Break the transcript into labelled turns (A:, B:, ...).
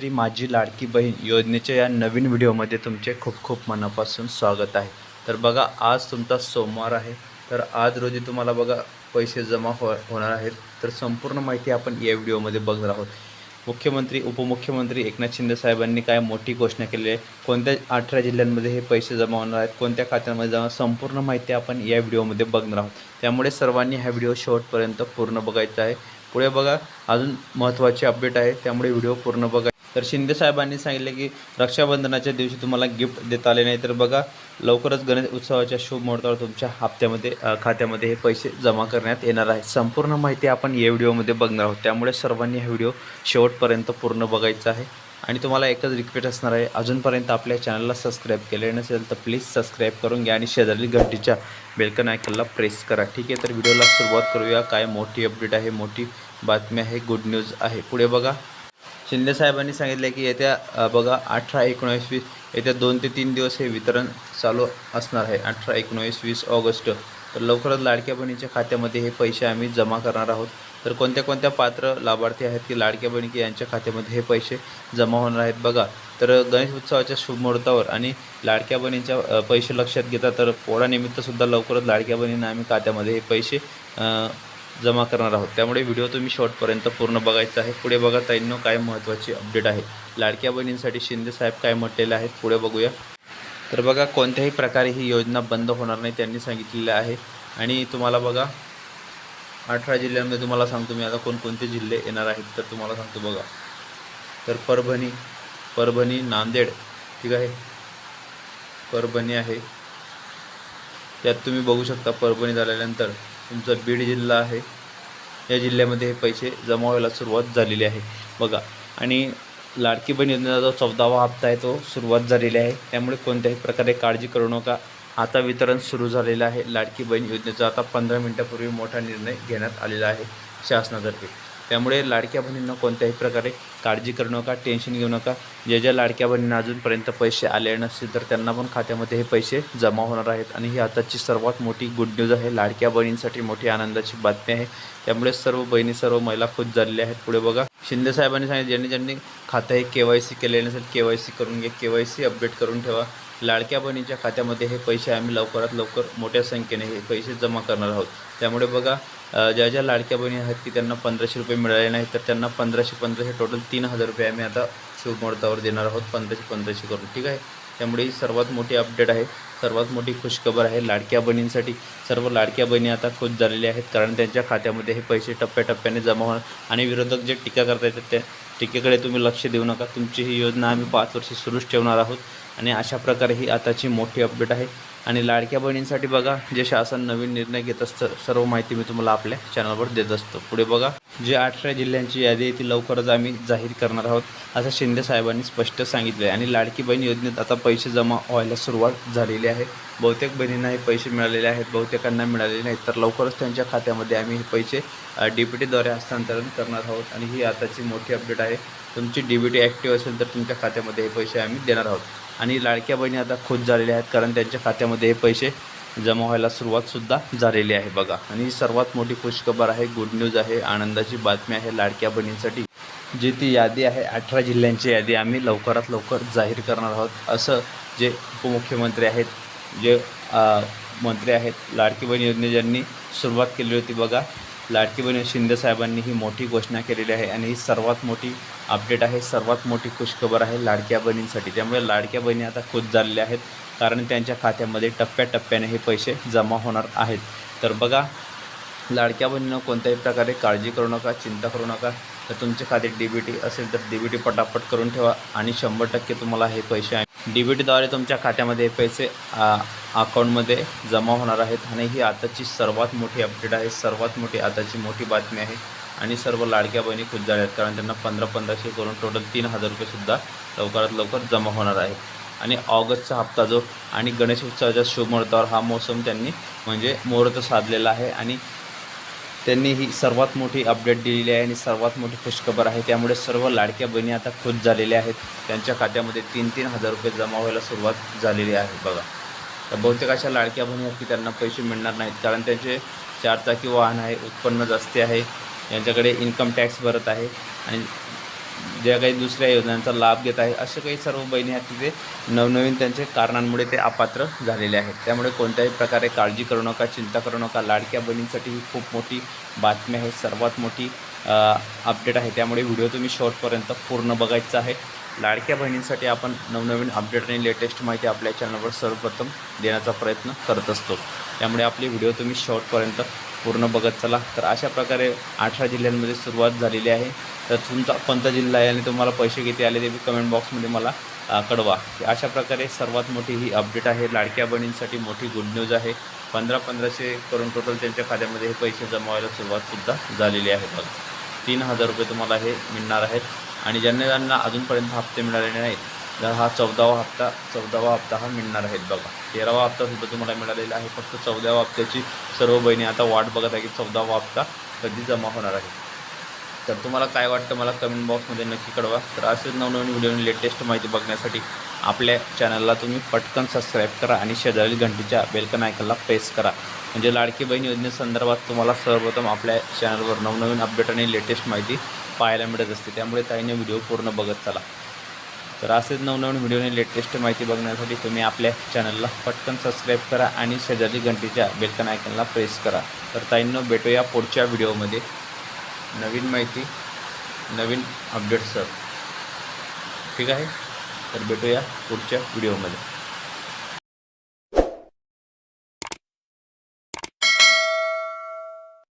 A: मुख्यमंत्री माझी लाडकी बहीण योजनेच्या या नवीन व्हिडिओमध्ये तुमचे खूप खूप मनापासून स्वागत आहे. तर बघा आज तुमचा सोमवार आहे. तर आज रोजी तुम्हाला बघा पैसे जमा हो होणार आहेत. तर संपूर्ण माहिती आपण या व्हिडिओमध्ये बघणार आहोत. मुख्यमंत्री उपमुख्यमंत्री एकनाथ शिंदे साहेबांनी काय मोठी घोषणा केली आहे? कोणत्या अठरा जिल्ह्यांमध्ये हे पैसे जमा होणार आहेत? कोणत्या खात्यांमध्ये जमा संपूर्ण माहिती आपण या व्हिडिओमध्ये बघणार आहोत. त्यामुळे सर्वांनी हा व्हिडिओ शेवटपर्यंत पूर्ण बघायचा आहे. पुढे बघा अजून महत्त्वाची अपडेट आहे. त्यामुळे व्हिडिओ पूर्ण बघा. तर शिंदे साहेबांनी सांगितले की रक्षाबंधनाच्या दिवशी तुम्हाला गिफ्ट देता आले नाही. तर बघा लवकरच गणेश उत्सवाच्या शुभ मुहूर्तावर तुमच्या हप्त्यामध्ये खात्यामध्ये हे पैसे जमा करण्यात येणार आहे संपूर्ण माहिती आपण या व्हिडिओमध्ये बघणार आहोत. त्यामुळे सर्वांनी हा व्हिडिओ शेवटपर्यंत पूर्ण बघायचा आहे. आणि तुम्हाला एकच रिक्वेस्ट असणार आहे. अजूनपर्यंत आपल्या चॅनलला सबस्क्राईब केले नसेल तर प्लीज सबस्क्राईब करून घ्या आणि शेजारी घंटीच्या बेलकन आयकनला प्रेस करा. ठीक आहे तर व्हिडिओला सुरुवात करूया. काय मोठी अपडेट आहे मोठी बातमी आहे गुड न्यूज आहे. पुढे बघा. शिंदे साहेबांनी सांगितले की येत्या बघा अठरा एकोणावीस वीस येत्या दोन ते तीन दिवस हे वितरण चालू असणार आहे. अठरा एकोणावीस वीस ऑगस्ट. तर लवकरच लाडक्या बहिणीच्या खात्यामध्ये हे पैसे आम्ही जमा करणार आहोत. तर कोणत्या कोणत्या पात्र लाभार्थी आहेत की लाडक्या बहिणी की यांच्या खात्यामध्ये हे पैसे जमा होणार आहेत बघा. तर गणेश उत्सवाच्या शुभमुहूर्तावर आणि लाडक्या बहिणीच्या पैसे लक्षात घेता तर पोळानिमित्तसुद्धा लवकरच लाडक्या बहिणींना आम्ही खात्यामध्ये हे पैसे जमा करणार आहोत. त्यामुळे व्हिडिओ तुम्ही शॉर्टपर्यंत पूर्ण बघायचा आहे. पुढे बघा ताईंनो काय महत्त्वाची अपडेट आहे. लाडक्या बहिणींसाठी शिंदे साहेब काय म्हटलेले आहेत पुढे बघूया. तर बघा कोणत्याही प्रकारे ही योजना बंद होणार नाही त्यांनी सांगितलेलं आहे. आणि तुम्हाला बघा अठरा जिल्ह्यांमध्ये तुम्हाला सांगतो मी आता कोणकोणते जिल्हे येणार आहेत तर तुम्हाला सांगतो बघा. तर परभणी परभणी नांदेड ठीक आहे? परभणी आहे. त्यात तुम्ही बघू शकता परभणी झाल्यानंतर तुमचा बीड जिल्हा आहे. या जिल्ह्यामध्ये हे पैसे जमा व्हायला सुरुवात झालेली आहे. बघा आणि लाडकी बहीण योजनेचा जो चौदावा हप्ता आहे तो सुरुवात झालेली आहे. त्यामुळे कोणत्याही प्रकारे काळजी करू नका. आता वितरण सुरू झालेलं आहे. लाडकी बहीण योजनेचा आता पंधरा मिनटापूर्वी मोठा निर्णय घेण्यात आलेला आहे शासनातर्फे. त्यामुळे लाडक्या बहिणींना कोणत्याही प्रकारे काळजी करू नका टेन्शन घेऊ नका. ज्या ज्या लाडक्या बहिणींना अजूनपर्यंत पैसे आले नसतील तर त्यांना पण खात्यामध्ये हे पैसे जमा होणार आहेत. आणि ही आताची सर्वात मोठी गुड न्यूज आहे. लाडक्या बहिणींसाठी मोठी आनंदाची बातमी आहे. त्यामुळे सर्व बहिणी सर्व महिला खुश झालेल्या आहेत. पुढे बघा. शिंदे साहेबांनी सांगितले ज्यांनी ज्यांनी खातं हे के वाय सी केलेलं नसेल के वाय सी करून घ्या के वाय सी अपडेट करून ठेवा. लाडक्या बहिणीच्या खात्यामध्ये हे पैसे आम्ही लवकरात लवकर मोठ्या संख्येने हे पैसे जमा करणार आहोत. त्यामुळे बघा ज्या ज्या लाडक्या बहिणी आहेत की त्यांना पंधराशे रुपये मिळाले नाही तर त्यांना पंधराशे पंधराशे टोटल तीन हजार रुपये आम्ही आता शिवमुहूर्तावर देणार आहोत पंधराशे पंधराशे करून. ठीक आहे? त्यामुळे ही सर्वात मोठी अपडेट आहे सर्वात मोठी खुशखबर आहे लाडक्या बहिणींसाठी. सर्व लाडक्या बहिणी आता खुश झालेल्या आहेत कारण त्यांच्या खात्यामध्ये हे पैसे टप्प्याटप्प्याने जमा होणार. आणि विरोधक जे टीका करता येतात त्या टीकेकडे तुम्ही लक्ष देऊ नका. तुमची ही योजना आम्ही पाच वर्षे सुरूच ठेवणार आहोत. आणि अशा प्रकारे ही आताची मोठी अपडेट आहे. आणि लाडक्या बहिणींसाठी बघा जे शासन नवीन निर्णय घेत असतं सर्व माहिती मी तुम्हाला आपल्या चॅनलवर देत असतो. पुढे बघा जे अठरा जिल्ह्यांची यादी आहे ती लवकरच आम्ही जाहीर करणार आहोत असं शिंदे साहेबांनी स्पष्ट सांगितलं आहे आणि लाडकी बहीण योजनेत आता पैसे जमा व्हायला सुरुवात झालेली आहे. बहुतेक बहिणींना हे पैसे मिळालेले आहेत बहुतेकांना मिळालेले नाहीत. तर लवकरच त्यांच्या खात्यामध्ये आम्ही हे पैसे डी पी टीद्वारे हस्तांतरण करणार आहोत. आणि ही आताची मोठी अपडेट आहे. तुमची डी बी टी ॲक्टिव्ह असेल तर तुमच्या खात्यामध्ये हे पैसे आम्ही देणार आहोत. आणि लाडक्या बहिणी आता खुश झालेल्या आहेत कारण त्यांच्या खात्यामध्ये हे पैसे जमा व्हायला सुरुवातसुद्धा झालेली आहे बघा. आणि ही सर्वात मोठी खुशखबर आहे गुड न्यूज आहे आनंदाची बातमी आहे लाडक्या बहिणींसाठी जी ती यादी आहे अठरा जिल्ह्यांची यादी आम्ही लवकरात लवकर जाहीर करणार आहोत. असं जे उपमुख्यमंत्री आहेत जे मंत्री आहेत लाडकी बहीण योजने ज्यांनी सुरुवात केली होती बघा लाडकी बहीण शिंदे साहेबांनी ही मोठी घोषणा केलेली आहे आणि ही सर्वात मोठी अपडेट आहे सर्वात मोठी खुशखबर आहे लाडक्या बहिणींसाठी. त्यामुळे लाडक्या बहिणी आता खुश झालेल्या आहेत कारण त्यांच्या खात्यामध्ये टप्प्याटप्प्याने हे पैसे जमा होणार आहेत. तर बघा लाडक्या बहिणीनं कोणत्याही प्रकारे काळजी करू नका चिंता करू नका. तर तुमचे खाते डी बी टी असेल तर डी बी टी पटापट करून ठेवा आणि शंभर टक्के तुम्हाला हे पैसे आहे. डी बी टीद्वारे तुमच्या खात्यामध्ये हे पैसे अकाउंटमध्ये जमा होणार आहेत. आणि ही आताची सर्वात मोठी अपडेट आहे. सर्वात मोठी आताची मोठी बातमी आहे. आणि सर्व लाडक्या बहिणी खुश झाल्या आहेत. कारण त्यांना पंधरा पंधराशे करून टोटल तीन हजार रुपयेसुद्धा लवकरात लवकर जमा होणार आहे. आणि ऑगस्टचा हप्ता जो आणि गणेश उत्सवाच्या शुभमुहूर्तावर हा मोसम त्यांनी म्हणजे मुहूर्त साधलेला आहे. आणि त्यांनी ही सर्वात मोठी अपडेट दिलेली आहे. आणि सर्वात मोठी खुशखबर आहे. त्यामुळे सर्व लाडक्या बहिणी आता खुश झालेल्या आहेत. त्यांच्या खात्यामध्ये तीन तीन हजार रुपये जमा व्हायला सुरुवात झालेली आहे. बघा. तर बहुतेक अशा लाडक्या बहिणी की त्यांना पैसे मिळणार नाहीत. कारण त्यांचे चारचाकी वाहन आहे उत्पन्न जास्ती आहे यांच्याकडे इन्कम टॅक्स भरत आहे आणि ज्या काही दुसऱ्या योजनांचा लाभ घेत आहे असे काही सर्व बहिणी आहेत तिथे नवनवीन त्यांचे कारणांमुळे ते अपात्र झालेले आहेत. त्यामुळे कोणत्याही प्रकारे काळजी करू नका चिंता करू नका. लाडक्या बहिणींसाठी ही खूप मोठी बातमी आहे सर्वात मोठी अपडेट आहे. त्यामुळे व्हिडिओ तुम्ही शॉर्टपर्यंत पूर्ण बघायचा आहे. लाडक्या बहिणींसाठी आपण नवनवीन अपडेट आणि लेटेस्ट माहिती आपल्या चॅनलवर सर्वप्रथम देण्याचा प्रयत्न करत असतो. त्यामुळे आपले व्हिडिओ तुम्ही शॉर्टपर्यंत पूर्ण बघत चला. तर अशा प्रकारे अठरा जिल्ह्यांमध्ये सुरुवात झालेली आहे. तर तुमचा कोणता जिल्हा आहे आणि तुम्हाला पैसे किती आले ते बी कमेंट बॉक्समध्ये मला कळवा. कळवा अशा प्रकारे सर्वात मोठी ही अपडेट आहे. लाडक्या बहिणींसाठी मोठी गुड न्यूज आहे. पंधरा पंधराशे करून टोटल त्यांच्या खात्यामध्ये हे पैसे जमा व्हायला सुरुवातसुद्धा झालेली आहे. बघा. तीन हजार रुपये तुम्हाला हे मिळणार आहेत. आणि ज्यांना ज्यांना अजूनपर्यंत हप्ते मिळालेले नाहीत तर हा चौदावा हप्ता चौदावा हप्ता हा मिळणार आहेत बघा. तेरावा हप्तासुद्धा तुम्हाला मिळालेला आहे फक्त चौदाव्या हप्त्याची सर्व बहिणी आता वाट बघत आहे की चौदावा हप्ता कधी जमा होणार आहे. तर तुम्हाला काय वाटतं मला कमेंट बॉक्समध्ये नक्की कळवा. तर असेच नवनवीन व्हिडिओ आणि लेटेस्ट माहिती बघण्यासाठी आपल्या चॅनलला तुम्ही पटकन सबस्क्राईब करा आणि शेजारील घंटीच्या बेलकन आयकनला प्रेस करा. म्हणजे लाडकी बहीण योजनेसंदर्भात तुम्हाला सर्वप्रथम आपल्या चॅनलवर नवनवीन अपडेट आणि लेटेस्ट माहिती पाहायला मिळत असते. त्यामुळे ताईने व्हिडिओ पूर्ण बघत चला. तर असेच नवनवीन व्हिडिओने लेटेस्ट माहिती बघण्यासाठी तुम्ही आपल्या चॅनलला पटकन सबस्क्राईब करा आणि शेजारी घंटीच्या बेलकन आयकनला प्रेस करा. तर ताईंनो भेटूया पुढच्या व्हिडिओमध्ये. नवीन माहिती नवीन अपडेटसर ठीक आहे? तर भेटूया पुढच्या व्हिडिओमध्ये.